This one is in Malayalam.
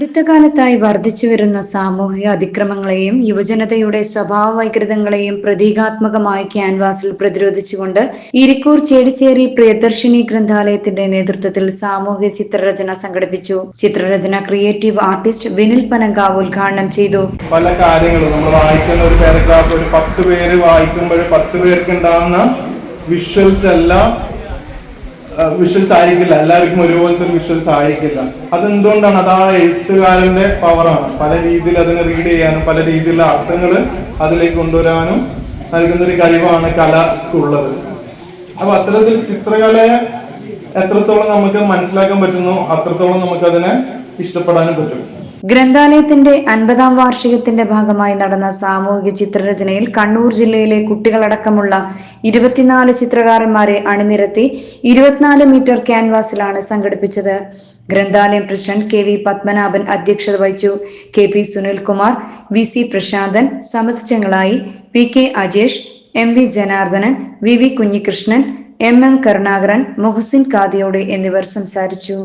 അടുത്ത കാലത്തായി വർദ്ധിച്ചുവരുന്ന സാമൂഹിക അതിക്രമങ്ങളെയും യുവജനതയുടെ സ്വഭാവ വൈകൃതങ്ങളെയും പ്രതീകാത്മകമായി ക്യാൻവാസിൽ പ്രതിരോധിച്ചുകൊണ്ട് ഇരിക്കൂർ ചേടിച്ചേരി പ്രിയദർശിനി ഗ്രന്ഥാലയത്തിന്റെ നേതൃത്വത്തിൽ സാമൂഹിക ചിത്രരചന സംഘടിപ്പിച്ചു. ചിത്രരചന ക്രിയേറ്റീവ് ആർട്ടിസ്റ്റ് വിനിൽ പനങ്കാവ് ഉദ്ഘാടനം ചെയ്തു. പല കാര്യങ്ങളും നമ്മൾ വായിക്കുന്ന ഒരു പാരഗ്രാഫ് ഒരു പത്ത് പേര് വായിക്കുമ്പോൾ പത്ത് പേർക്ക് ഉണ്ടാകുന്ന വിഷ്വൽസ് എല്ലാം വിഷ്വൽസ് ആയിരിക്കില്ല. എല്ലാവർക്കും ഒരുപോലത്തെ ഒരു വിഷ്വൽസ് ആയിരിക്കില്ല. അതെന്തുകൊണ്ടാണ്? അത് ആ എഴുത്തുകാരന്റെ പവറാണ് പല രീതിയിൽ അതിനെ റീഡ് ചെയ്യാനും പല രീതിയിലുള്ള അർത്ഥങ്ങൾ അതിലേക്ക് കൊണ്ടുവരാനും നൽകുന്ന ഒരു കഴിവാണ് കലക്കുള്ളത്. അപ്പൊ അത്തരത്തിൽ ചിത്രകലയെ എത്രത്തോളം നമുക്ക് മനസ്സിലാക്കാൻ പറ്റുന്നു അത്രത്തോളം നമുക്ക് അതിനെ ഇഷ്ടപ്പെടാനും പറ്റും. ഗ്രന്ഥാലയത്തിന്റെ അൻപതാം വാർഷികത്തിന്റെ ഭാഗമായി നടന്ന സാമൂഹിക ചിത്രരചനയിൽ കണ്ണൂർ ജില്ലയിലെ കുട്ടികളടക്കമുള്ള ഇരുപത്തിനാല് ചിത്രകാരന്മാരെ അണിനിരത്തി ഇരുപത്തിനാല് മീറ്റർ ക്യാൻവാസിലാണ് സംഘടിപ്പിച്ചത്. ഗ്രന്ഥാലയം പ്രസിഡന്റ് കെ വി പത്മനാഭൻ അധ്യക്ഷത വഹിച്ചു. K P Sunilkumar V C Prasanthan Samath Chengalayi P K Ajesh M V Janardhanan V V Kunhikrishnan M M Karunakaran Mohsin Kadiyod എന്നിവർ സംസാരിച്ചു.